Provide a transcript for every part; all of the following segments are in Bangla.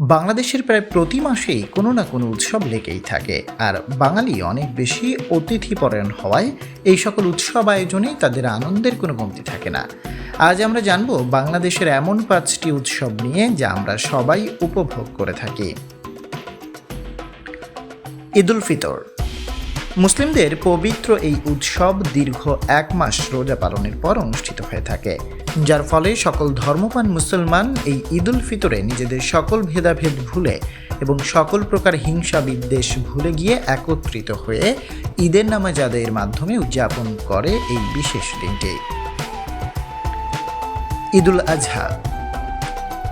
বাংলাদেশের প্রায় প্রতি মাসেই কোনো না কোনো উৎসব লেগেই থাকে, আর বাঙালি অনেক বেশি অতিথিপরায়ণ হওয়ায় এই সকল উৎসব আয়োজনেই তাদের আনন্দের কোনো কমতি থাকে না। আজ আমরা জানব বাংলাদেশের এমন পাঁচটি উৎসব নিয়ে যা আমরা সবাই উপভোগ করে থাকি। ঈদুল ফিতর মুসলিমদের পবিত্র এই উৎসব দীর্ঘ এক মাস রোজা পালনের পর অনুষ্ঠিত হয়ে থাকে। যার ফলে সকল ধর্মপান মুসলমান এই ঈদুল ফিতরে নিজেদের সকল ভেদাভেদ ভুলে এবং সকল প্রকার হিংসা বিদ্বেষ ভুলে গিয়ে একত্রিত হয়ে ঈদের নামাজ আদায়ের মাধ্যমে উদযাপন করে এই বিশেষ দিনটি। ঈদুল আজহা।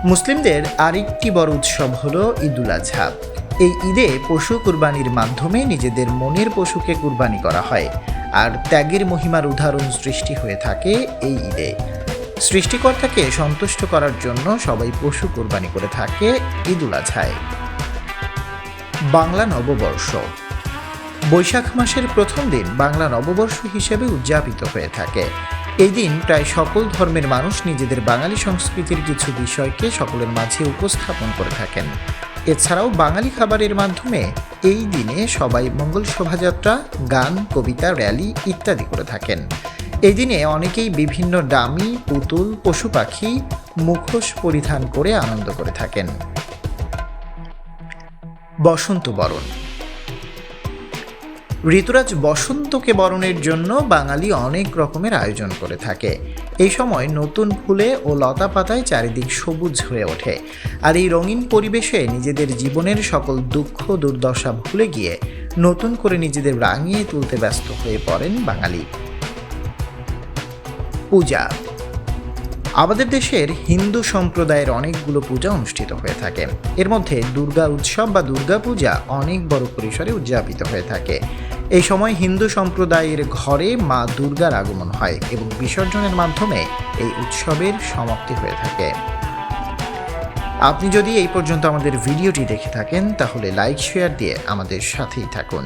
মুসলিমদের আরেকটি বড় উৎসব হলো ঈদুল আজহা। এই ঈদে পশু কুরবানির মাধ্যমে নিজেদের মনের পশুকে কুরবানি করা হয়, আর ত্যাগের মহিমার উদাহরণ সৃষ্টি হয়ে থাকে এই ঈদে। সৃষ্টিকর্তাকে সন্তুষ্ট করার জন্য সবাই পশু কুরবানি করে থাকে ঈদুল আজহায়। বাংলা নববর্ষ। বৈশাখ মাসের প্রথম দিন বাংলা নববর্ষ হিসেবে উদযাপিত হয়ে থাকে। এই দিন প্রায় সকল ধর্মের মানুষ নিজেদের বাঙালি সংস্কৃতির কিছু বিষয়কে সকলের মাঝে উপস্থাপন করে থাকেন। এছাড়াও বাঙালি খাবারের মাধ্যমে এই দিনে সবাই মঙ্গল শোভাযাত্রা, গান, কবিতা, র্যালি ইত্যাদি করে থাকেন। এই দিনে অনেকেই বিভিন্ন ডামি, পুতুল, পশু পাখি, মুখোশ পরিধান করে আনন্দ করে থাকেন। বসন্ত বরণ ঋতুরাজ বসন্তকে বরণের জন্য বাঙালি অনেক রকমের আয়োজন করে থাকে। এই সময় নতুন ফুলে ও লতা পাতায় চারিদিক সবুজ হয়ে ওঠে। আর এই রঙিন পরিবেশে নিজেদের জীবনের সকল দুঃখ, দুর্দশা ভুলে গিয়ে নতুন করে নিজেদের রাঙিয়ে তুলতে ব্যস্ত হয়ে পড়েন বাঙালি। পূজা। আমাদের দেশের হিন্দু সম্প্রদায়ের অনেকগুলো পূজা অনুষ্ঠিত হয়ে থাকে। এর মধ্যে দুর্গা উৎসব বা দুর্গা পূজা অনেক বড় পরিসরে উদযাপিত হয়ে থাকে। এই সময় হিন্দু সম্প্রদায়ের ঘরে মা দুর্গার আগমন হয় এবং বিসর্জনের মাধ্যমে এই উৎসবের সমাপ্তি হয়ে থাকে। আপনি যদি এই পর্যন্ত আমাদের ভিডিওটি দেখে থাকেন, তাহলে লাইক শেয়ার দিয়ে আমাদের সাথেই থাকুন।